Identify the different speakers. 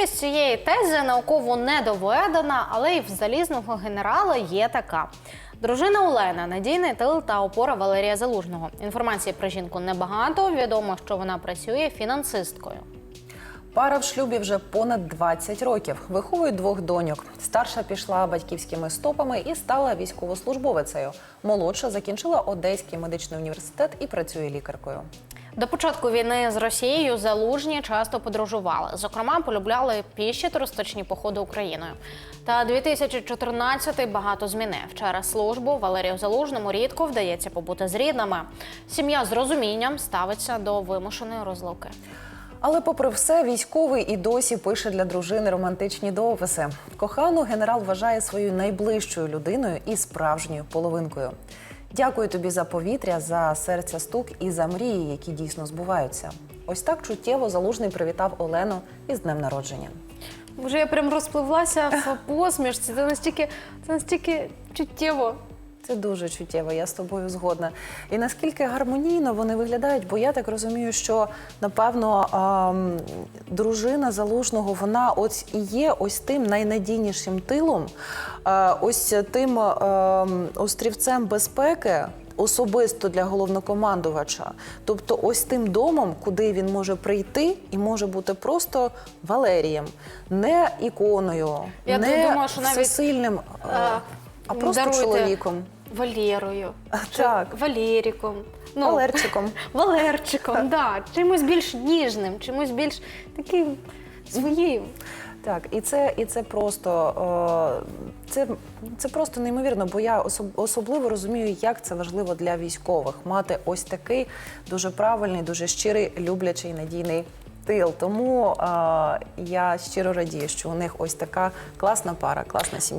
Speaker 1: Правдивість цієї тези науково не доведена, але й в залізного генерала є така. Дружина Олена, надійний тил та опора Валерія Залужного. Інформації про жінку небагато. Відомо, що вона працює фінансисткою.
Speaker 2: Пара в шлюбі вже понад 20 років. Виховують двох доньок. Старша пішла батьківськими стопами і стала військовослужбовицею. Молодша закінчила Одеський медичний університет і працює лікаркою.
Speaker 1: До початку війни з Росією залужні часто подорожували. Зокрема, полюбляли піші туристичні походи Україною. Та 2014-й багато змінив. Через службу Валерію Залужному рідко вдається побути з рідними. Сім'я з розумінням ставиться до вимушеної розлуки.
Speaker 2: Але, попри все, військовий і досі пише для дружини романтичні дописи. Кохану генерал вважає своєю найближчою людиною і справжньою половинкою. Дякую тобі за повітря, за серця стук і за мрії, які дійсно збуваються. Ось так чуттєво залужний привітав Олену із днем народження.
Speaker 1: Боже, я прям розпливлася в посмішці. Це настільки, це настільки чуттєво.
Speaker 2: Це дуже чуттєво, я з тобою згодна. І наскільки гармонійно вони виглядають, бо я так розумію, що напевно ем, дружина залужного вона ось і є ось тим найнадійнішим тилом, е, ось тим ем, острівцем безпеки. Особисто для головнокомандувача, тобто ось тим домом, куди він може прийти і може бути просто Валерієм, не іконою,
Speaker 1: Я
Speaker 2: не
Speaker 1: думаю, що навіть,
Speaker 2: всесильним, е,
Speaker 1: Е,
Speaker 2: а просто
Speaker 1: даруйте,
Speaker 2: чоловіком.
Speaker 1: Валєрою. чи
Speaker 2: так.
Speaker 1: Валєріком. Ну,
Speaker 2: Валерчиком.
Speaker 1: Валерчиком, да. Чимось більш ніжним, чимось більш таким своїм.
Speaker 2: Так, і це, і це просто е, це, це просто неймовірно, бо я особ- особливо розумію, як це важливо для військових мати ось такий дуже правильний, дуже щирий, люблячий, надійний тил. Тому е, я щиро радію, що у них ось така класна пара, класна сім'я.